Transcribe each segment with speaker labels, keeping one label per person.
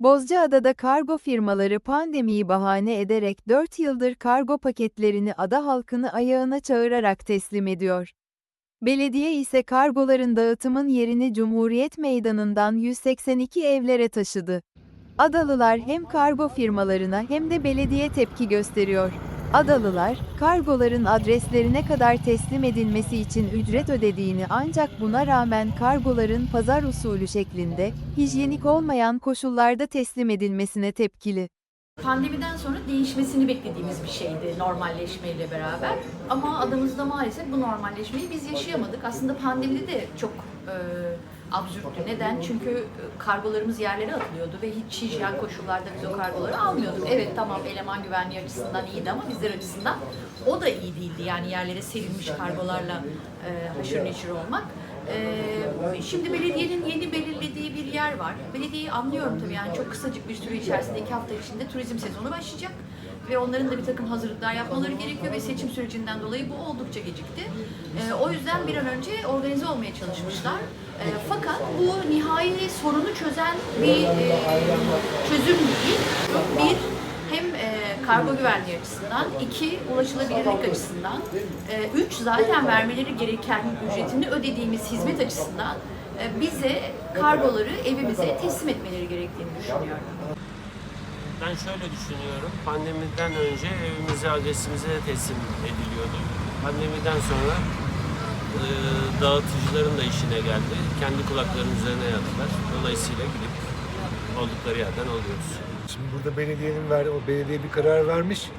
Speaker 1: Bozcaada'da kargo firmaları pandemiyi bahane ederek 4 yıldır kargo paketlerini ada halkını ayağına çağırarak teslim ediyor. Belediye ise kargoların dağıtımın yerini Cumhuriyet Meydanı'ndan 182 evlere taşıdı. Adalılar hem kargo firmalarına hem de belediye tepki gösteriyor. Adalılar, kargoların adreslerine kadar teslim edilmesi için ücret ödediğini ancak buna rağmen kargoların pazar usulü şeklinde, hijyenik olmayan koşullarda teslim edilmesine tepkili.
Speaker 2: Pandemiden sonra değişmesini beklediğimiz bir şeydi normalleşmeyle beraber. Ama adamızda maalesef bu normalleşmeyi biz yaşayamadık. Aslında pandemide de çok e, absürttü. Neden? Çünkü e, kargolarımız yerlere atılıyordu ve hiç hijyen koşullarda biz o kargoları almıyorduk. Evet tamam eleman güvenliği açısından iyiydi ama bizler açısından o da iyi değildi. Yani yerlere serilmiş kargolarla e, haşır neşir olmak. Ee, şimdi belediyenin yeni belirlediği bir yer var. Belediyeyi anlıyorum tabii yani çok kısacık bir süre içerisinde iki hafta içinde turizm sezonu başlayacak. Ve onların da bir takım hazırlıklar yapmaları gerekiyor ve seçim sürecinden dolayı bu oldukça gecikti. Ee, o yüzden bir an önce organize olmaya çalışmışlar. Ee, fakat bu nihai sorunu çözen bir e, çözüm değil. Bir, kargo güvenliği açısından, iki ulaşılabilirlik açısından, e, üç zaten vermeleri gereken ücretini ödediğimiz hizmet açısından e, bize kargoları evimize teslim etmeleri gerektiğini düşünüyorum.
Speaker 3: Ben şöyle düşünüyorum. Pandemiden önce evimize, adresimize teslim ediliyordu. Pandemiden sonra e, dağıtıcıların da işine geldi. Kendi kulaklarının üzerine yattılar. Dolayısıyla gidip oldukları yerden alıyoruz.
Speaker 4: Şimdi burada belediyenin ver, o belediye bir karar vermiş.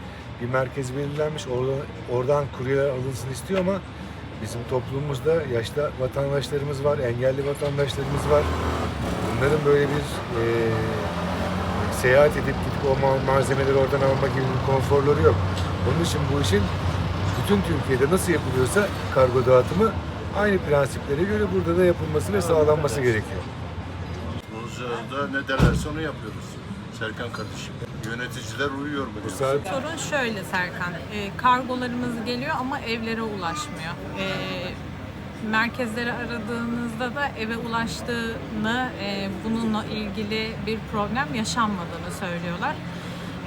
Speaker 4: Bir merkez belirlenmiş. Oradan, oradan kuryeler alınsın istiyor ama bizim toplumumuzda yaşlı vatandaşlarımız var, engelli vatandaşlarımız var. Bunların böyle bir e, seyahat edip gidip o ma- malzemeleri oradan alma gibi bir konforları yok. Onun için bu işin bütün Türkiye'de nasıl yapılıyorsa kargo dağıtımı aynı prensiplere göre burada da yapılması ve sağlanması gerekiyor.
Speaker 5: Bozcaada'da ne derlerse onu yapıyoruz. Serkan kardeşim. Yöneticiler uyuyor
Speaker 4: Bu
Speaker 5: biliyorsun.
Speaker 4: saat
Speaker 6: Sorun şöyle Serkan, e, kargolarımız geliyor ama evlere ulaşmıyor. E, merkezleri aradığınızda da eve ulaştığını, e, bununla ilgili bir problem yaşanmadığını söylüyorlar.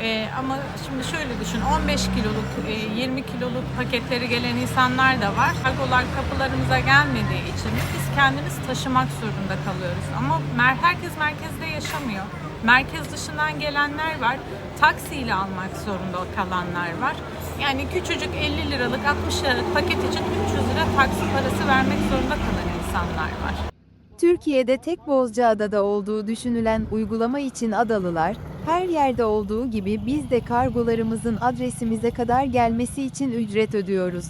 Speaker 6: E, ama şimdi şöyle düşün, 15 kiloluk, e, 20 kiloluk paketleri gelen insanlar da var. Kargolar kapılarımıza gelmediği için de biz kendimiz taşımak zorunda kalıyoruz. Ama mer herkes merkezde yaşamıyor. Merkez dışından gelenler var. Taksiyle almak zorunda kalanlar var. Yani küçücük 50 liralık 60 liralık paket için 300 lira taksi parası vermek zorunda kalan insanlar var.
Speaker 1: Türkiye'de tek Bozcaada'da olduğu düşünülen uygulama için Adalılar, her yerde olduğu gibi biz de kargolarımızın adresimize kadar gelmesi için ücret ödüyoruz.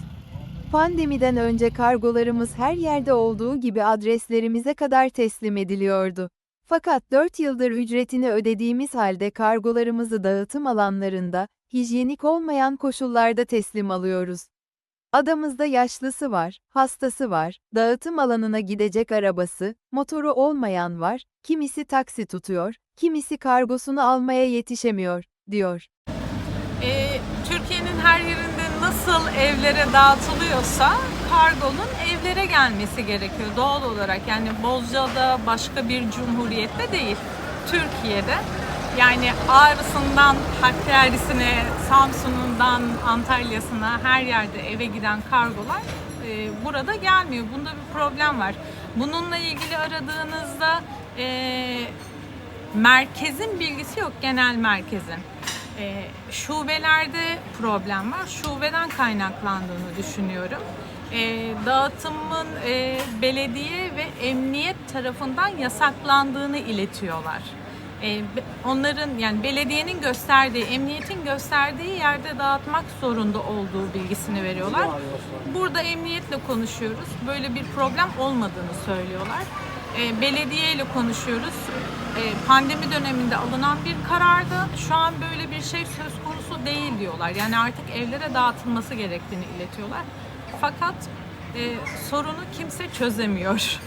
Speaker 1: Pandemiden önce kargolarımız her yerde olduğu gibi adreslerimize kadar teslim ediliyordu. Fakat 4 yıldır ücretini ödediğimiz halde kargolarımızı dağıtım alanlarında, hijyenik olmayan koşullarda teslim alıyoruz. Adamızda yaşlısı var, hastası var, dağıtım alanına gidecek arabası, motoru olmayan var, kimisi taksi tutuyor, kimisi kargosunu almaya yetişemiyor, diyor.
Speaker 6: Ee, Türkiye'nin her yerinde nasıl evlere dağıtılıyorsa kargonun evlere gelmesi gerekiyor doğal olarak. Yani Bozcaada başka bir cumhuriyette değil. Türkiye'de yani Ağrı'sından Hakkari'sine, Samsun'undan Antalya'sına her yerde eve giden kargolar e, burada gelmiyor. Bunda bir problem var. Bununla ilgili aradığınızda e, merkezin bilgisi yok, genel merkezin. E, şubelerde problem var. Şubeden kaynaklandığını düşünüyorum. E, dağıtımın e, belediye ve emniyet tarafından yasaklandığını iletiyorlar. E, onların yani belediyenin gösterdiği, emniyetin gösterdiği yerde dağıtmak zorunda olduğu bilgisini veriyorlar. Burada emniyetle konuşuyoruz. Böyle bir problem olmadığını söylüyorlar. E, belediye ile konuşuyoruz. E, pandemi döneminde alınan bir karardı. Şu an böyle bir şey söz konusu değil diyorlar. Yani artık evlere dağıtılması gerektiğini iletiyorlar. Fakat e, sorunu kimse çözemiyor.